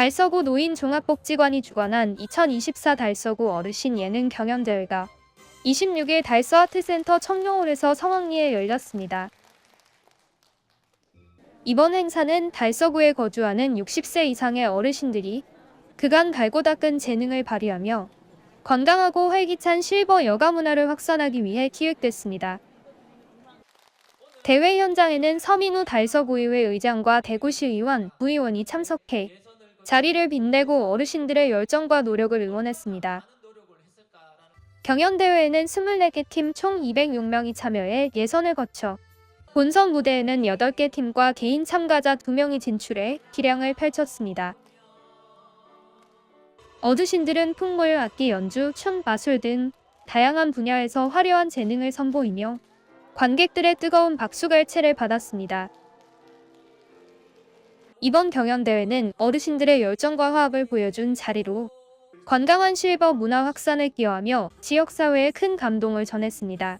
달서구 노인 종합복지관이 주관한 2024 달서구 어르신 예능 경연 대회가 26일 달서 아트센터 청룡홀에서 성황리에 열렸습니다. 이번 행사는 달서구에 거주하는 60세 이상의 어르신들이 그간 갈고 닦은 재능을 발휘하며 건강하고 활기찬 실버 여가 문화를 확산하기 위해 기획됐습니다. 대회 현장에는 서민우 달서구의회 의장과 대구시 의원, 부의원이 참석해 자리를 빛내고 어르신들의 열정과 노력을 응원했습니다. 경연대회에는 24개 팀 총 206명이 참여해 예선을 거쳐 본선 무대에는 8개 팀과 개인 참가자 2명이 진출해 기량을 펼쳤습니다. 어르신들은 풍물, 악기 연주, 춤, 마술 등 다양한 분야에서 화려한 재능을 선보이며 관객들의 뜨거운 박수갈채를 받았습니다. 이번 경연대회는 어르신들의 열정과 화합을 보여준 자리로 건강한 실버 문화 확산에 기여하며 지역사회에 큰 감동을 전했습니다.